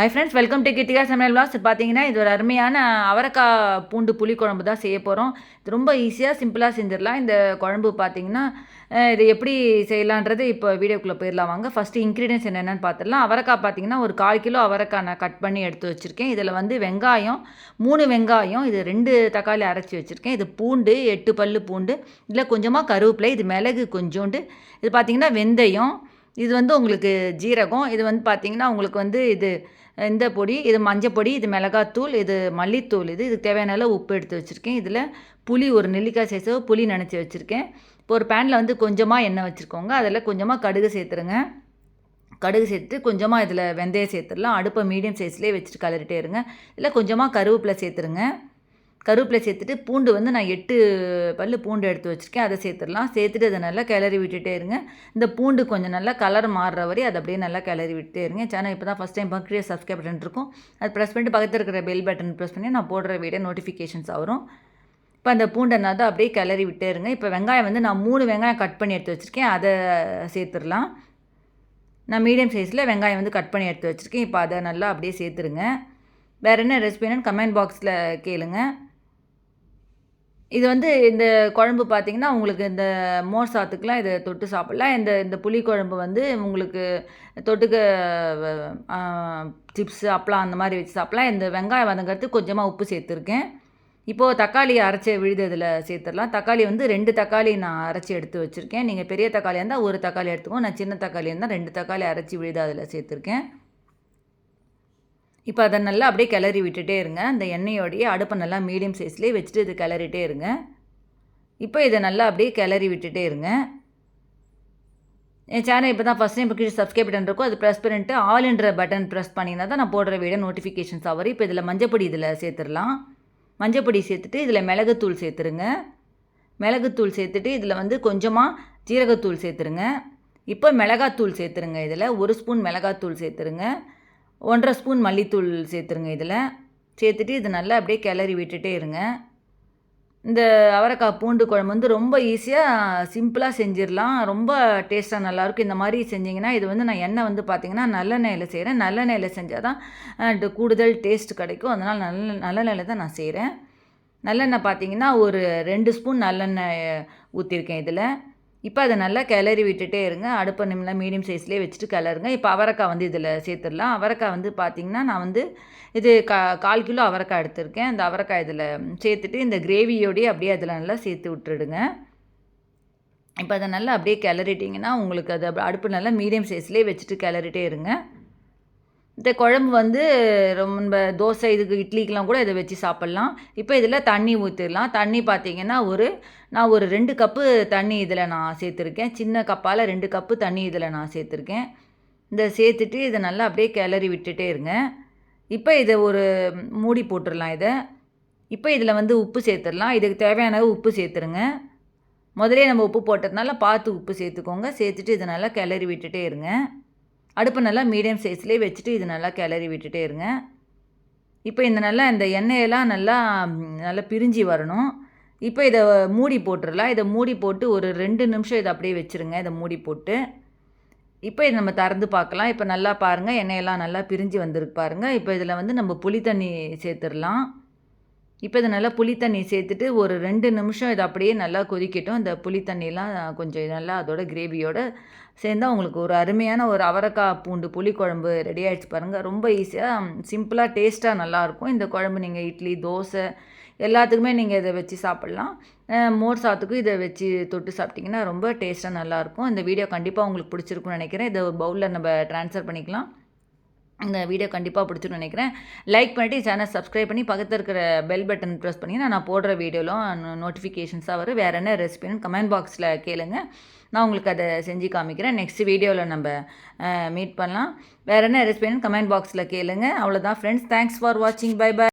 High friends welcome to கிட்டிகா சமையல் வாஸ் பார்த்தீங்கன்னா இது ஒரு அருமையான அவரைக்காய் பூண்டு புளி குழம்பு தான் செய்ய போகிறோம் இது ரொம்ப ஈஸியாக சிம்பிளாக செஞ்சிடலாம். இந்த குழம்பு பார்த்தீங்கன்னா இது எப்படி செய்யலான்றது இப்போ வீடியோக்குள்ளே போயிடலாம். வாங்க ஃபஸ்ட்டு இன்க்ரீடியன்ஸ் என்னென்னு பார்த்துடலாம் அவரைக்காய் பார்த்தீங்கன்னா ஒரு கால் கிலோ அவரக்காய் நான் கட் பண்ணி எடுத்து வச்சுருக்கேன். இதில் வந்து வெங்காயம் மூணு வெங்காயம் இது ரெண்டு தக்காளி அரைச்சி வச்சுருக்கேன். இது பூண்டு எட்டு பல் பூண்டு இதில் கொஞ்சமாக கருவேப்பிலை இது மிளகு கொஞ்சோண்டு. இது பார்த்திங்கன்னா வெந்தயம் இது வந்து உங்களுக்கு ஜீரகம். இது வந்து பார்த்திங்கன்னா உங்களுக்கு வந்து இது இந்த பொடி இது மஞ்சள் பொடி இது மிளகாத்தூள் இது மல்லித்தூள். இது இதுக்கு தேவையான அளவு உப்பு எடுத்து வச்சுருக்கேன். இதில் புளி ஒரு நெல்லிக்காய் சைஸோ புளி நினச்சி வச்சுருக்கேன். இப்போ ஒரு பேனில் வந்து கொஞ்சமாக எண்ணெய் வச்சுருக்கோங்க. அதில் கொஞ்சமாக கடுகு சேர்த்துருங்க. கடுகு சேர்த்து கொஞ்சமாக இதில் வெந்தயம் சேர்த்துடலாம். அடுப்பை மீடியம் சைஸ்லேயே வச்சுட்டு கலரிட்டே இருங்க. இல்லை கொஞ்சமாக கருவேப்பிலை சேர்த்துருங்க. கருவேப்பிலை சேர்த்துட்டு பூண்டு வந்து நான் எட்டு பல் பூண்டு எடுத்து வச்சுருக்கேன். அதை சேர்த்துடலாம். சேர்த்துட்டு அதை நல்லா கிளறி விட்டுட்டே இருங்க. இந்த பூண்டு கொஞ்சம் நல்லா கலர் மாறுற வரை அதை அப்படியே நல்லா கிளறி விட்டுட்டே இருங்க. சேனல் இப்போ தான் ஃபஸ்ட் டைம் பக்ரியா சப்ஸ்கிரைப் பட்டன் இருக்கும். அது ப்ரெஸ் பண்ணிட்டு பக்கத்தில் இருக்கிற பெல் பட்டன் ப்ரெஸ் பண்ணி நான் போடுற வீடியோ நோட்டிஃபிகேஷன்ஸ் வரும். இப்போ அந்த பூண்டை நான் தான் அப்படியே கிளறி விட்டே இருங்க. இப்போ வெங்காயம் வந்து நான் மூணு வெங்காயம் கட் பண்ணி எடுத்து வச்சுருக்கேன். அதை சேர்த்துடலாம். நான் மீடியம் சைஸில் வெங்காயம் வந்து கட் பண்ணி எடுத்து வச்சுருக்கேன். இப்போ அதை நல்லா அப்படியே சேர்த்துருங்க வேறு என்ன ரெசிபின்னு கமெண்ட் பாக்ஸில் கேளுங்கள் இது வந்து இந்த குழம்பு பார்த்திங்கன்னா உங்களுக்கு இந்த மோர் சாத்துக்கெலாம் இதை தொட்டு சாப்பிட்லாம். இந்த இந்த புளி குழம்பு வந்து உங்களுக்கு தொட்டுக்க சிப்ஸு அப்பளம் அந்த மாதிரி வச்சு சாப்பிட்லாம். இந்த வெங்காயம் வதங்கிறதுக்கு கொஞ்சமாக உப்பு சேர்த்துருக்கேன். இப்போது தக்காளியை அரைச்சி விழுது இதில் சேர்த்துடலாம். தக்காளி வந்து ரெண்டு தக்காளி நான் அரைச்சி எடுத்து வச்சுருக்கேன். நீங்கள் பெரிய தக்காளியாக இருந்தால் ஒரு தக்காளி எடுத்துக்கோ நான் சின்ன தக்காளி இருந்தால் ரெண்டு தக்காளி அரைச்சி விழுது அதில் சேர்த்துருக்கேன். இப்போ அதை நல்லா அப்படியே கிளறி விட்டுட்டே இருங்க. அந்த எண்ணெயோடைய அடுப்பை நல்லா மீடியம் சைஸ்லேயே வச்சுட்டு இது கிளறிட்டே இருங்க. இப்போ இதை நல்லா அப்படியே கிளறி விட்டுட்டே இருங்க. என் சேனல் இப்போ தான் ஃபஸ்ட் டைம் இப்போ சப்ஸ்கிரைப் பட்டன் இருக்கும் அது ப்ரெஸ் பண்ணிட்டு ஆல்ன்ற பட்டன் ப்ரெஸ் பண்ணிங்கன்னா தான் நான் போடுற வீடியோ நோட்டிஃபிகேஷன்ஸ் ஆகும் இப்போ இதில் மஞ்சப்பொடி இதில் சேர்த்துடலாம். மஞ்சப்பொடி சேர்த்துட்டு இதில் மிளகுத்தூள் சேர்த்துருங்க. மிளகுத்தூள் சேர்த்துட்டு இதில் வந்து கொஞ்சமாக ஜீரகத்தூள் சேர்த்துருங்க. இப்போ மிளகாத்தூள் சேர்த்துருங்க இதில். ஒரு ஸ்பூன் மிளகாத்தூள் சேர்த்துருங்க. ஒன்றரை ஸ்பூன் மல்லித்தூள் சேர்த்துருங்க இதில். சேர்த்துட்டு இது நல்லா அப்படியே கிளறி விட்டுட்டே இருங்க. இந்த அவரைக்காய் பூண்டு குழம்பு வந்து ரொம்ப ஈஸியாக சிம்பிளாக செஞ்சிடலாம். ரொம்ப டேஸ்ட்டாக நல்லாயிருக்கும். இந்த மாதிரி செஞ்சிங்கன்னா இது வந்து நான் எண்ணெய் வந்து பார்த்திங்கன்னா நல்லெண்ணெயில் செய்கிறேன். நல்லெண்ணெயில் செஞ்சால் தான் கூடுதல் டேஸ்ட் கிடைக்கும். அதனால் நல்ல நல்லெண்ணெயில் தான் நான் செய்கிறேன். நல்லெண்ணெய் பார்த்திங்கன்னா ஒரு ரெண்டு ஸ்பூன் நல்லெண்ணெய் ஊற்றிருக்கேன் இதில். இப்போ அதை நல்லா கிளறி விட்டுட்டே இருங்க. அடுப்பை நிமிடம் மீடியம் சைஸ்லேயே வச்சுட்டு கிளறுங்க. இப்போ அவரைக்காய் வந்து இதில் சேர்த்துடலாம். அவரைக்காய் வந்து பார்த்திங்கன்னா நான் வந்து இது கா கால் கிலோ அவரைக்காய் எடுத்திருக்கேன். அந்த அவரைக்காய் இதில் சேர்த்துட்டு இந்த கிரேவியோடையே அப்படியே அதில் நல்லா சேர்த்து விட்டுடுங்க. இப்போ அதை நல்லா அப்படியே கிளறிட்டிங்கன்னா உங்களுக்கு அது அடுப்பு நல்லா மீடியம் சைஸ்லேயே வச்சுட்டு கிளறிட்டே இருங்க. இந்த குழம்பு வந்து ரொம்ப தோசை இதுக்கு இட்லிக்கெலாம் கூட இதை வச்சு சாப்பிட்லாம். இப்போ இதில் தண்ணி ஊற்றிடலாம் தண்ணி பார்த்திங்கன்னா ஒரு நான் ஒரு ரெண்டு கப்பு தண்ணி இதில் நான் சேர்த்துருக்கேன். சின்ன கப்பால் ரெண்டு கப்பு தண்ணி இதில் நான் சேர்த்துருக்கேன். இந்த சேர்த்துட்டு இதை நல்லா அப்படியே கிளறி விட்டுட்டே இருங்க. இப்போ இதை ஒரு மூடி போட்டுடலாம் இதை. இப்போ இதில் வந்து உப்பு சேர்த்துடலாம். இதுக்கு தேவையான உப்பு சேர்த்துருங்க. முதலே நம்ம உப்பு போட்டதுனால பார்த்து உப்பு சேர்த்துக்கோங்க. சேர்த்துட்டு இதை நல்லா கிளறி விட்டுட்டே இருங்க. அடுப்பை நல்லா மீடியம் சைஸ்லேயே வச்சுட்டு இது நல்லா கிளறி விட்டுட்டே இருங்க. இப்போ இந்த நல்லா இந்த எண்ணெயெல்லாம் நல்லா நல்லா பிரிஞ்சு வரணும். இப்போ இதை மூடி போட்டுடலாம் இதை மூடி போட்டு ஒரு ரெண்டு நிமிஷம் இதை அப்படியே வச்சுருங்க இதை மூடி போட்டு. இப்போ இதை நம்ம திறந்து பார்க்கலாம். இப்போ நல்லா பாருங்கள் எண்ணெயெல்லாம் நல்லா பிரிஞ்சு வந்திருக்கு பாருங்கள் இப்போ இதில் வந்து நம்ம புளி தண்ணி சேர்த்துடலாம். இப்போ இதை நல்லா புளி தண்ணி சேர்த்துட்டு ஒரு ரெண்டு நிமிஷம் இதை அப்படியே நல்லா கொதிக்கட்டும். இந்த புளி தண்ணியெலாம் கொஞ்சம் நல்லா அதோட கிரேவியோடு சேர்ந்தால் உங்களுக்கு ஒரு அருமையான ஒரு அவரைக்காய் பூண்டு புளி குழம்பு ரெடி ஆகிடுச்சு பாருங்கள் ரொம்ப ஈஸியாக சிம்பிளாக டேஸ்ட்டாக நல்லாயிருக்கும். இந்த குழம்பு நீங்கள் இட்லி தோசை எல்லாத்துக்குமே நீங்கள் இதை வச்சு சாப்பிட்லாம். மோர் சாத்துக்கும் இதை வச்சு தொட்டு சாப்பிட்டிங்கன்னா ரொம்ப டேஸ்ட்டாக நல்லாயிருக்கும். இந்த வீடியோ கண்டிப்பாக உங்களுக்கு பிடிச்சிருக்குன்னு நினைக்கிறேன். இதை பவுலில் நம்ம ட்ரான்ஸ்ஃபர் பண்ணிக்கலாம். இந்த வீடியோ கண்டிப்பாக பிடிச்சிருன்னு நினைக்கிறேன். லைக் பண்ணிவிட்டு சேனல் சப்ஸ்கிரைப் பண்ணி பக்கத்தில் இருக்கிற பெல் பட்டன் ப்ரெஸ் பண்ணிங்கன்னா நான் போடுற வீடியோலாம் நோட்டிஃபிகேஷன்ஸாக வரும். வேறு என்ன ரெசிபின்னு கமெண்ட் பாக்ஸில் கேளுங்க. நான் உங்களுக்கு அதை செஞ்சு காமிக்கிறேன். நெக்ஸ்ட் வீடியோவில் நம்ம மீட் பண்ணலாம். வேறு என்ன ரெசிபின்னு கமெண்ட் பாக்ஸில் கேளுங்க. அவ்வளோதான் ஃப்ரெண்ட்ஸ் தேங்க்ஸ் ஃபார் வாட்சிங் பை பை